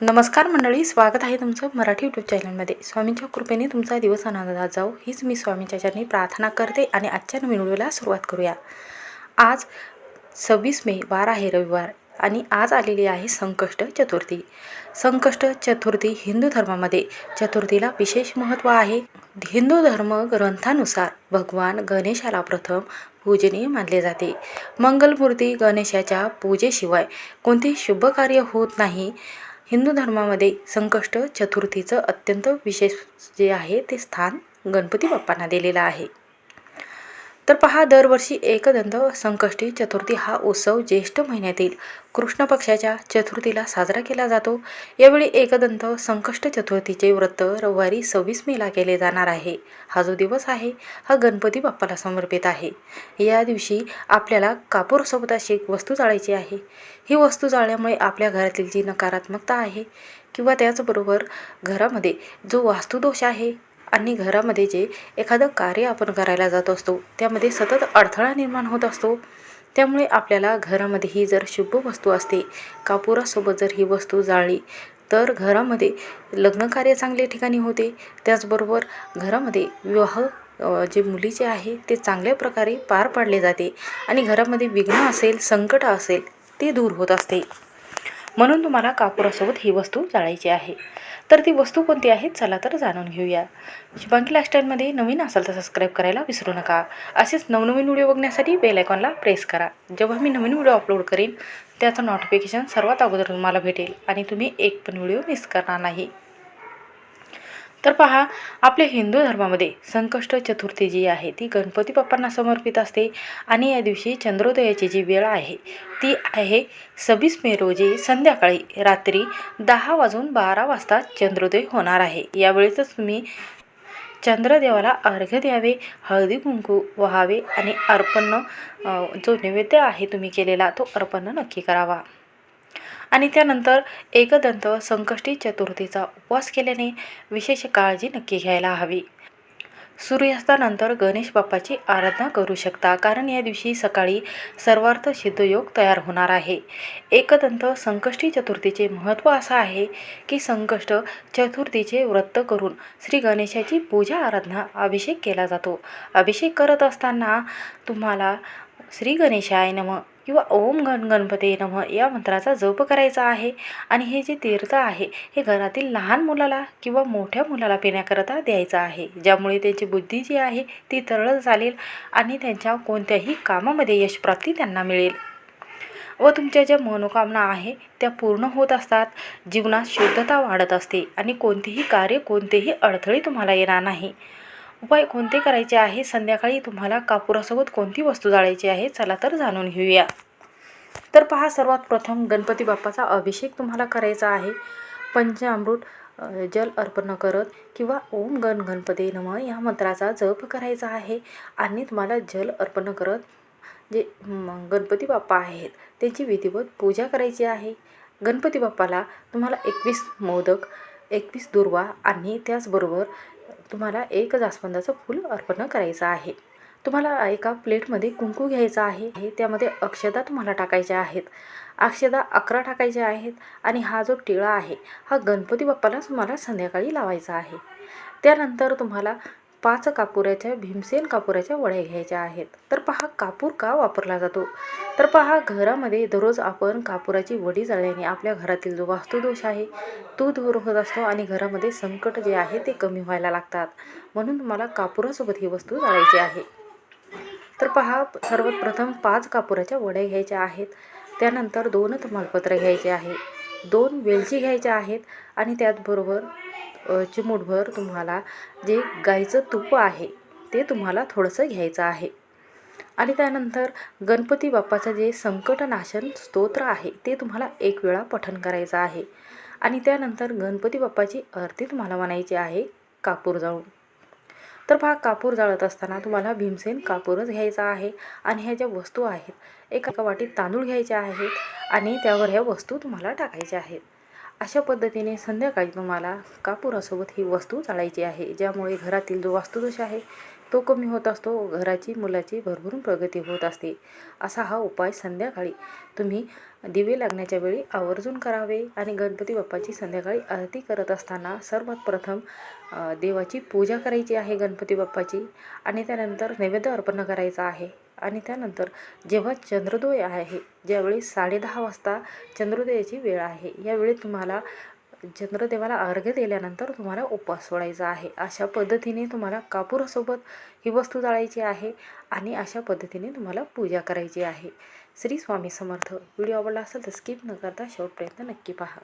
नमस्कार मंडळी स्वागत आहे तुमचं मराठी यूट्यूब चॅनलमध्ये स्वामींच्या कृपेने तुमचा दिवस आनंदात जाऊ हीच मी स्वामींच्या चरणी प्रार्थना करते आणि आजच्या नवीन व्हिडिओला सुरुवात करूया. आज सव्वीस मे वार आहे रविवार आणि आज आलेली आहे संकष्ट चतुर्थी. संकष्ट चतुर्थी हिंदू धर्मामध्ये. चतुर्थीला विशेष महत्त्व आहे. हिंदू धर्म ग्रंथानुसार भगवान गणेशाला प्रथम पूजनीय मानले जाते. मंगलमूर्ती गणेशाच्या पूजेशिवाय कोणतेही शुभ कार्य होत नाही हिंदू धर्मामध्ये संकष्ट चतुर्थीचं अत्यंत विशेष जे आहे ते स्थान गणपती बाप्पांना दिलेलं आहे. तर पहा दरवर्षी एकदंत संकष्टी चतुर्थी हा उत्सव ज्येष्ठ महिन्यातील कृष्ण पक्षाच्या चतुर्थीला साजरा केला जातो. यावेळी एकदंत संकष्ट चतुर्थीचे व्रत रविवारी सव्वीस मेला केले जाणार आहे. हा जो दिवस आहे हा गणपती बाप्पाला समर्पित आहे. या दिवशी आपल्याला कापूरसोबत अशी एक वस्तू जाळायची आहे. ही वस्तू जाळल्यामुळे आपल्या घरातील जी नकारात्मकता आहे किंवा त्याचबरोबर घरामध्ये जो वास्तुदोष आहे आणि घरामध्ये जे एखादं कार्य आपण करायला जात असतो त्यामध्ये सतत अडथळा निर्माण होत असतो. त्यामुळे आपल्याला घरामध्ये ही जर शुभ वस्तू असते कापुरासोबत जर ही वस्तू जाळली तर घरामध्ये लग्नकार्य चांगल्या ठिकाणी होते. त्याचबरोबर घरामध्ये विवाह जे मुलीचे आहे ते चांगल्या प्रकारे पार पाडले जाते आणि घरामध्ये विघ्न असेल संकट असेल ते दूर होत असते. म्हणून तुम्हाला कापुरासोबत ही वस्तू जाळायची आहे. तर ती वस्तू कोणती आहे? चला तर जाणून घेऊया. शुभांकी लाईफस्टाईलमध्ये नवीन असाल तर सबस्क्राईब करायला विसरू नका. असेच नवनवीन व्हिडिओ बघण्यासाठी बेल आयकॉनला प्रेस करा. जेव्हा मी नवीन व्हिडिओ अपलोड करेन त्याचं नोटिफिकेशन सर्वात अगोदर तुम्हाला भेटेल आणि तुम्ही एक पण व्हिडिओ मिस करणार नाही. तर पहा आपल्या हिंदू धर्मामध्ये संकष्ट चतुर्थी जी आहे ती गणपती बाप्पांना समर्पित असते आणि या दिवशी चंद्रोदयाची जी वेळ आहे ती आहे सव्वीस मे रोजी संध्याकाळी रात्री दहा वाजून बारा वाजता चंद्रोदय होणार आहे. यावेळेसच तुम्ही चंद्रदेवाला अर्घ्य द्यावे हळदी कुंकू वहावे आणि अर्पण जो नैवेद्य आहे तुम्ही केलेला तो अर्पण नक्की करावा. आणि त्यानंतर एकदंत संकष्टी चतुर्थीचा उपवास केल्याने विशेष काळजी नक्की घ्यायला हवी. सूर्यास्तानंतर गणेश बाप्पाची आराधना करू शकता कारण या दिवशी सकाळी सर्वार्थ सिद्धयोग तयार होणार आहे. एकदंत संकष्टी चतुर्थीचे महत्त्व असं आहे की संकष्ट चतुर्थीचे व्रत करून श्री गणेशाची पूजा आराधना अभिषेक केला जातो. अभिषेक करत असताना तुम्हाला श्री गणेशाय नम. किंवा ओम गण गणपती नम या मंत्राचा जप करायचा आहे. आणि हे जे तीर्थ आहे हे घरातील लहान मुलाला किंवा मोठ्या मुलाला पिण्याकरता द्यायचं आहे. ज्यामुळे त्यांची बुद्धी जी आहे ती तरळ चालेल आणि त्यांच्या कोणत्याही कामामध्ये यशप्राप्ती त्यांना मिळेल. व तुमच्या ज्या मनोकामना आहे त्या पूर्ण होत असतात. जीवनात शुद्धता वाढत असते आणि कोणतेही कार्य कोणतेही अडथळे तुम्हाला येणार नाही. उपाय कोणते करायचे आहे? संध्याकाळी तुम्हाला कापुरासोबत कोणती वस्तू जाळायची आहे? चला तर जाणून घेऊया. तर पहा सर्वात प्रथम गणपती बाप्पाचा अभिषेक तुम्हाला करायचा आहे. पंचामृत जल अर्पण करत किंवा ओम गण गणपती नम या मंत्राचा जप करायचा आहे. आणि तुम्हाला जल अर्पण करत जे गणपती बाप्पा आहेत त्यांची विधिवत पूजा करायची आहे. गणपती बाप्पाला तुम्हाला एकवीस मोदक एकवीस दुर्वा आणि त्याचबरोबर तुम्हाला एक जास्वंदाचं फूल अर्पण करायचं आहे. तुम्हाला एका प्लेटमध्ये कुंकू घ्यायचा आहे. हे त्यामध्ये अक्षदा तुम्हाला टाकायच्या आहेत. अक्षदा अकरा टाकायच्या आहेत आणि हा जो टिळा आहे हा गणपती बाप्पाला तुम्हाला संध्याकाळी लावायचा आहे. त्यानंतर तुम्हाला पाच कापुराच्या भीमसेन कापुराच्या वड्या घ्यायच्या आहेत. तर पहा कापूर का वापरला जातो? तर पहा घरामध्ये दररोज आपण कापुराची वडी जाळल्याने आपल्या घरातील जो वास्तुदोष आहे तो दूर होत असतो आणि घरामध्ये संकट जे आहे ते कमी व्हायला लागतात. म्हणून तुम्हाला कापुरासोबत ही वस्तू जाळायची आहे. तर पहा सर्वात प्रथम पाच कापुराच्या वड्या घ्यायच्या आहेत. त्यानंतर दोन तमालपत्र घ्यायचे आहे. दोन वेलची घ्यायच्या आहेत आणि त्याचबरोबर चिमूटभर तुम्हाला जे गाईचं तूप आहे ते तुम्हाला थोडंसं घ्यायचं आहे. आणि त्यानंतर गणपती बाप्पाचं जे संकटनाशन स्तोत्र आहे ते तुम्हाला एक वेळा पठण करायचं आहे. आणि त्यानंतर गणपती बाप्पाची आरती तुम्हाला म्हणायची आहे कापूर जाळून. तर पहा कापूर जाळत असताना तुम्हाला भीमसेन कापूरच घ्यायचा आहे. आणि ह्या ज्या वस्तू आहेत एका एका वाटीत तांदूळ घ्यायचे आहेत आणि त्यावर ह्या वस्तू तुम्हाला टाकायच्या आहेत. अशा पद्धतीने संध्याकाळी तुम्हाला कापुरासोबत ही वस्तू चाळायची आहे ज्यामुळे घरातील जो वास्तुदोष आहे तो कमी होत असतो घराची मुलाची भरभरून प्रगती होत असते. असा हा उपाय संध्याकाळी तुम्ही दिवे लागण्याच्या वेळी आवर्जून करावे आणि गणपती बाप्पाची संध्याकाळी आरती करत असताना सर्वात प्रथम देवाची पूजा करायची आहे गणपती बाप्पाची आणि त्यानंतर नैवेद्य अर्पण करायचा आहे. आणि त्यानंतर जेव्हा चंद्रोदय आहे ज्यावेळी साडेदहा वाजता चंद्रोदयाची वेळ आहे यावेळी तुम्हाला चंद्रदेवाला अर्घ्य दिल्यानंतर तुम्हाला उपवास सोडायचा आहे. अशा पद्धतीने तुम्हाला कापूरासोबत ही वस्तू जाळायची आहे आणि अशा पद्धतीने तुम्हाला पूजा करायची आहे. श्री स्वामी समर्थ. व्हिडिओ आवडला असेल तर स्किप न करता शेवटपर्यंत नक्की पहा.